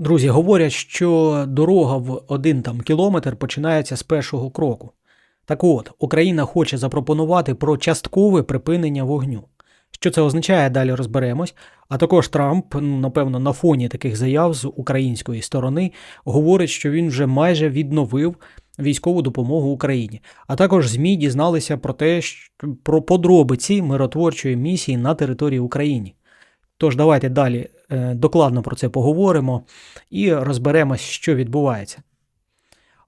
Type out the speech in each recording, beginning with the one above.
Друзі, говорять, що дорога в один там кілометр починається з першого кроку. Так от, Україна хоче запропонувати про часткове припинення вогню. Що це означає, далі розберемось. А також Трамп, ну, напевно, на фоні таких заяв з української сторони говорить, що він вже майже відновив військову допомогу Україні. А також ЗМІ дізналися про те, що, про подробиці миротворчої місії на території України. Тож давайте далі докладно про це поговоримо і розберемось, що відбувається.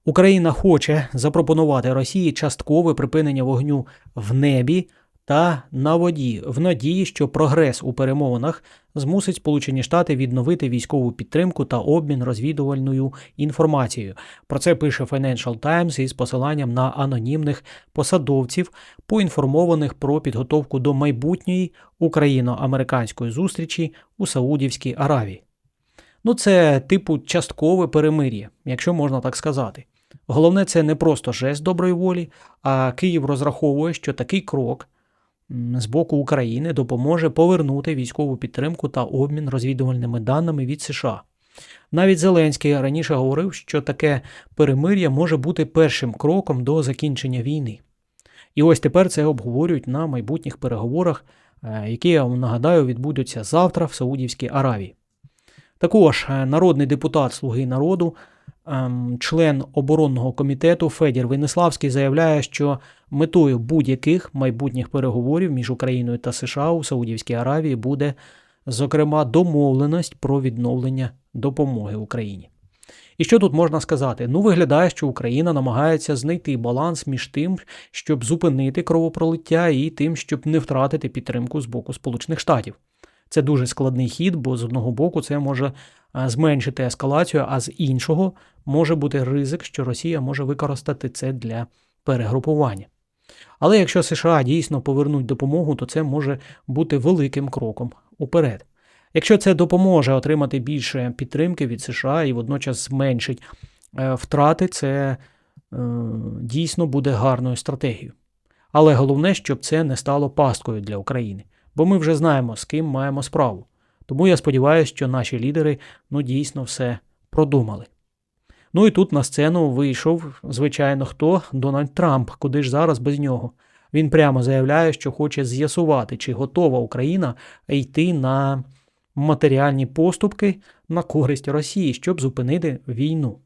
Україна хоче запропонувати Росії часткове припинення вогню в небі та на воді, в надії, що прогрес у перемовинах змусить Сполучені Штати відновити військову підтримку та обмін розвідувальною інформацією. Про це пише Financial Times із посиланням на анонімних посадовців, поінформованих про підготовку до майбутньої україно-американської зустрічі у Саудівській Аравії. Ну, це типу часткове перемир'я, якщо можна так сказати. Головне, це не просто жест доброї волі, а Київ розраховує, що такий крок з боку України допоможе повернути військову підтримку та обмін розвідувальними даними від США. Навіть Зеленський раніше говорив, що таке перемир'я може бути першим кроком до закінчення війни. І ось тепер це обговорюють на майбутніх переговорах, е, які, я вам нагадаю, відбудуться завтра в Саудівській Аравії. Також е, народний депутат Слуги народу, член оборонного комітету Федір Венеславський заявляє, що метою будь-яких майбутніх переговорів між Україною та США у Саудівській Аравії буде, зокрема, домовленість про відновлення допомоги Україні. І що тут можна сказати? Ну, виглядає, що Україна намагається знайти баланс між тим, щоб зупинити кровопролиття, і тим, щоб не втратити підтримку з боку Сполучених Штатів. Це дуже складний хід, бо з одного боку це може е, зменшити ескалацію, а з іншого може бути ризик, що Росія може використати це для перегрупування. Але якщо США дійсно повернуть допомогу, то це може бути великим кроком уперед. Якщо це допоможе отримати більше підтримки від США і водночас зменшить е, втрати, це е, дійсно буде гарною стратегією. Але головне, щоб це не стало пасткою для України бо ми вже знаємо, з ким маємо справу. Тому я сподіваюся, що наші лідери ну, дійсно все продумали. Ну і тут на сцену вийшов, звичайно, хто Дональд Трамп, куди ж зараз без нього. Він прямо заявляє, що хоче з'ясувати, чи готова Україна йти на матеріальні поступки на користь Росії, щоб зупинити війну.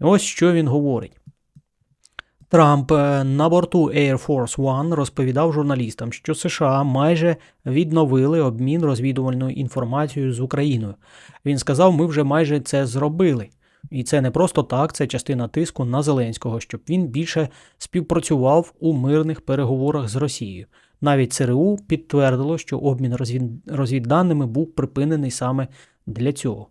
Ось що він говорить. Трамп е, на борту Air Force One розповідав журналістам, що США майже відновили обмін розвідувальною інформацією з Україною. Він сказав, ми вже майже це зробили. І це не просто так, це частина тиску на Зеленського, щоб він більше співпрацював у мирних переговорах з Росією. Навіть ЦРУ підтвердило, що обмін розвідданими був припинений саме для цього.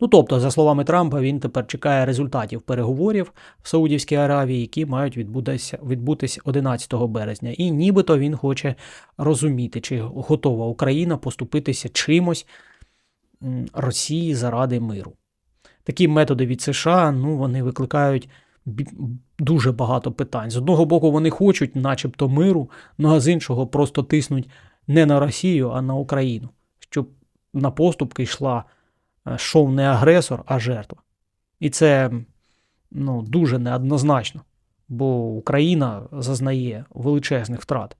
Ну тобто, за словами Трампа, він тепер чекає результатів переговорів в Саудівській Аравії, які мають відбутися відбутися 11 березня. І нібито він хоче розуміти, чи готова Україна поступитися чимось Росії заради миру. Такі методи від США ну, вони викликають дуже багато питань. З одного боку, вони хочуть, начебто, миру, ну а з іншого просто тиснуть не на Росію, а на Україну, щоб на поступки йшла. Е, шов не агресор, а жертва. І це ну, дуже неоднозначно, бо Україна зазнає величезних втрат.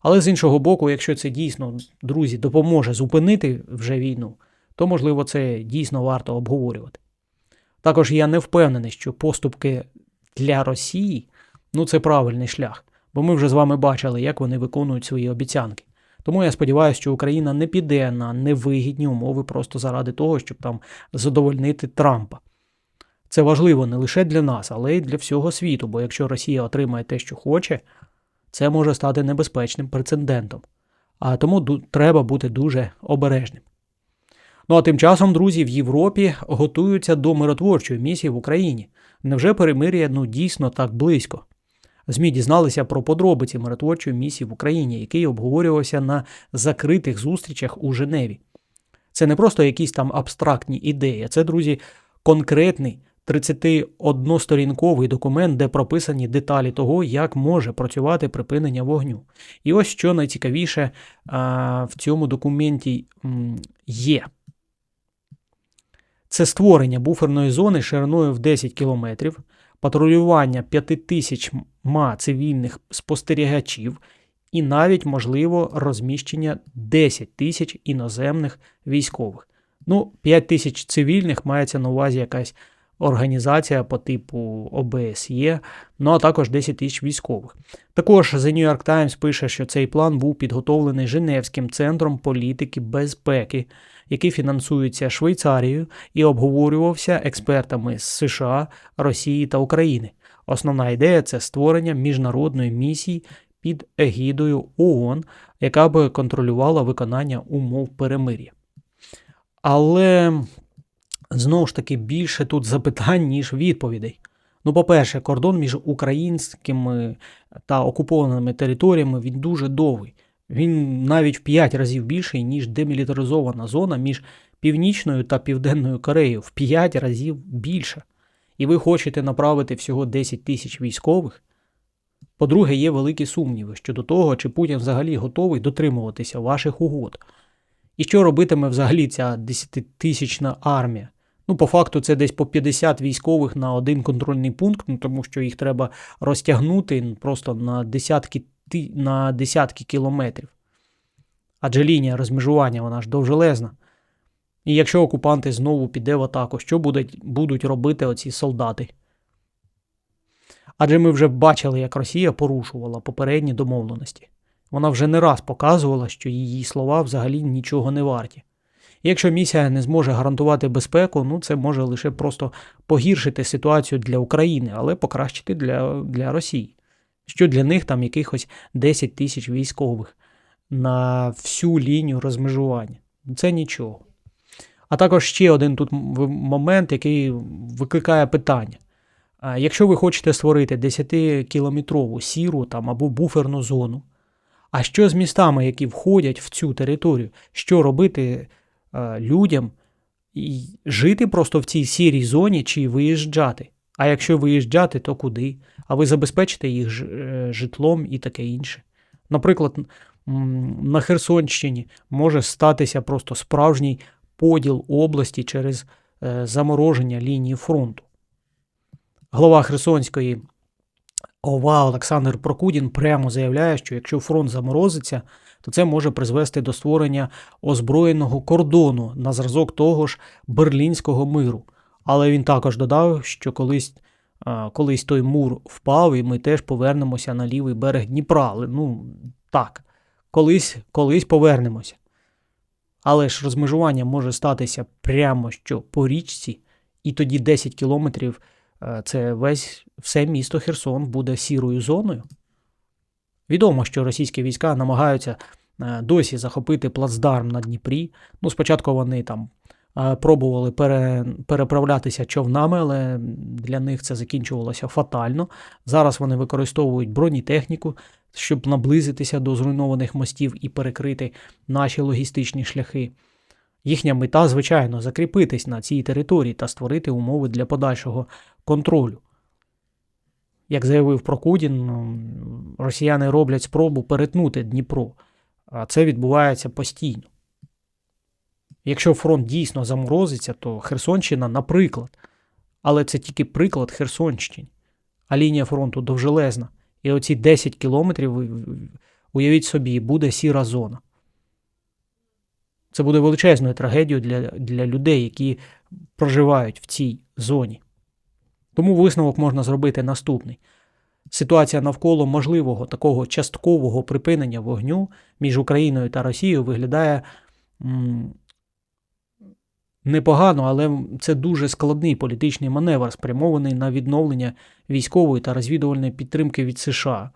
Але з іншого боку, якщо це дійсно, друзі, допоможе зупинити вже війну, то, можливо, це дійсно варто обговорювати. Також я не впевнений, що поступки для Росії ну, це правильний шлях, бо ми вже з вами бачили, як вони виконують свої обіцянки. Тому я сподіваюся, що Україна не піде на невигідні умови просто заради того, щоб там задовольнити Трампа. Це важливо не лише для нас, але й для всього світу, бо якщо Росія отримає те, що хоче, це може стати небезпечним прецедентом. А тому треба бути дуже обережним. Ну а тим часом, друзі, в Європі готуються до миротворчої місії в Україні. Невже перемир'я ну дійсно так близько? ЗМІ дізналися про подробиці миротворчої місії в Україні, який обговорювався на закритих зустрічах у Женеві. Це не просто якісь там абстрактні ідеї, це, друзі, конкретний 31-сторінковий документ, де прописані деталі того, як може працювати припинення вогню. І ось що найцікавіше в цьому документі є. Це створення буферної зони шириною в 10 кілометрів, патрулювання 5 тисяч ма цивільних спостерігачів і навіть можливо розміщення 10 тисяч іноземних військових. Ну, 5 тисяч цивільних мається на увазі якась організація по типу ОБСЄ, ну а також 10 тисяч військових. Також The New York Times пише, що цей план був підготовлений Женевським центром політики безпеки, який фінансується Швейцарією і обговорювався експертами з США, Росії та України. Основна ідея це створення міжнародної місії під егідою ООН, яка би контролювала виконання умов перемир'я. Але знову ж таки більше тут запитань, ніж відповідей. Ну, по-перше, кордон між українськими та окупованими територіями він дуже довгий. Він навіть в 5 разів більший, ніж демілітаризована зона між Північною та Південною Кореєю. В 5 разів більше. І ви хочете направити всього 10 тисяч військових. По-друге, є великі сумніви щодо того, чи Путін взагалі готовий дотримуватися ваших угод. І що робитиме взагалі ця 10-тисячна армія? Ну, по факту, це десь по 50 військових на один контрольний пункт, ну, тому що їх треба розтягнути ну, просто на десятки, на десятки кілометрів. Адже лінія розмежування вона ж довжелезна. І якщо окупанти знову піде в атаку, що будуть, будуть робити оці солдати? Адже ми вже бачили, як Росія порушувала попередні домовленості. Вона вже не раз показувала, що її слова взагалі нічого не варті. Якщо місія не зможе гарантувати безпеку, ну це може лише просто погіршити ситуацію для України, але покращити для, для Росії. Що для них там якихось 10 тисяч військових на всю лінію розмежування. Це нічого. А також ще один тут момент, який викликає питання. Якщо ви хочете створити 10-кілометрову сіру там, або буферну зону, а що з містами, які входять в цю територію? Що робити людям і жити просто в цій сірій зоні чи виїжджати? А якщо виїжджати, то куди? А ви забезпечите їх е, житлом і таке інше. Наприклад, на Херсонщині може статися просто справжній поділ області через е, замороження лінії фронту. Голова Херсонської ОВА Олександр Прокудін прямо заявляє, що якщо фронт заморозиться, то це може призвести до створення озброєного кордону на зразок того ж Берлінського миру. Але він також додав, що колись, колись той мур впав, і ми теж повернемося на лівий берег Дніпра. Але, Ну так, колись, колись повернемося. Але ж розмежування може статися прямо що по річці, і тоді 10 кілометрів е, це весь все місто Херсон буде сірою зоною. Відомо, що російські війська намагаються е, досі захопити плацдарм на Дніпрі. Ну, спочатку вони там е, пробували пере, переправлятися човнами, але для них це закінчувалося фатально. Зараз вони використовують бронетехніку, щоб наблизитися до зруйнованих мостів і перекрити наші логістичні шляхи. Їхня мета, звичайно, закріпитись на цій території та створити умови для подальшого контролю. Як заявив Прокудін, росіяни роблять спробу перетнути Дніпро, а це відбувається постійно. Якщо фронт дійсно заморозиться, то Херсонщина, наприклад, але це тільки приклад Херсонщини, а лінія фронту довжелезна. І оці 10 кілометрів, уявіть собі, буде сіра зона. Це буде величезною трагедією для, для людей, які проживають в цій зоні. Тому висновок можна зробити наступний. Ситуація навколо можливого такого часткового припинення вогню між Україною та Росією виглядає непогано, але це дуже складний політичний маневр, спрямований на відновлення військової та розвідувальної підтримки від США.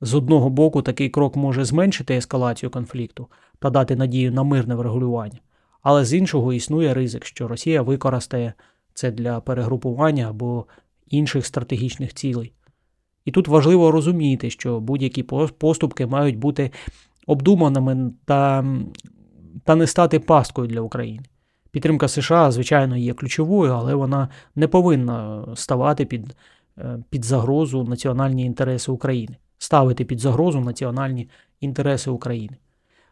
З одного боку, такий крок може зменшити ескалацію конфлікту та дати надію на мирне врегулювання, але з іншого існує ризик, що Росія використає це для перегрупування або інших стратегічних цілей. І тут важливо розуміти, що будь-які поступки мають бути обдуманими та, та не стати пасткою для України. Підтримка США, звичайно, є ключовою, але вона не повинна ставати під, е, під загрозу національні інтереси України, ставити під загрозу національні інтереси України.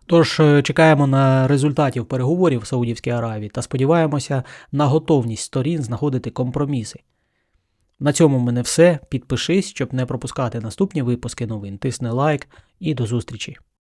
Тож е, чекаємо на результатів переговорів в Саудівській Аравії та сподіваємося на готовність сторін знаходити компроміси. На цьому в мене все. Підпишись, щоб не пропускати наступні випуски новин. Тисни лайк і до зустрічі.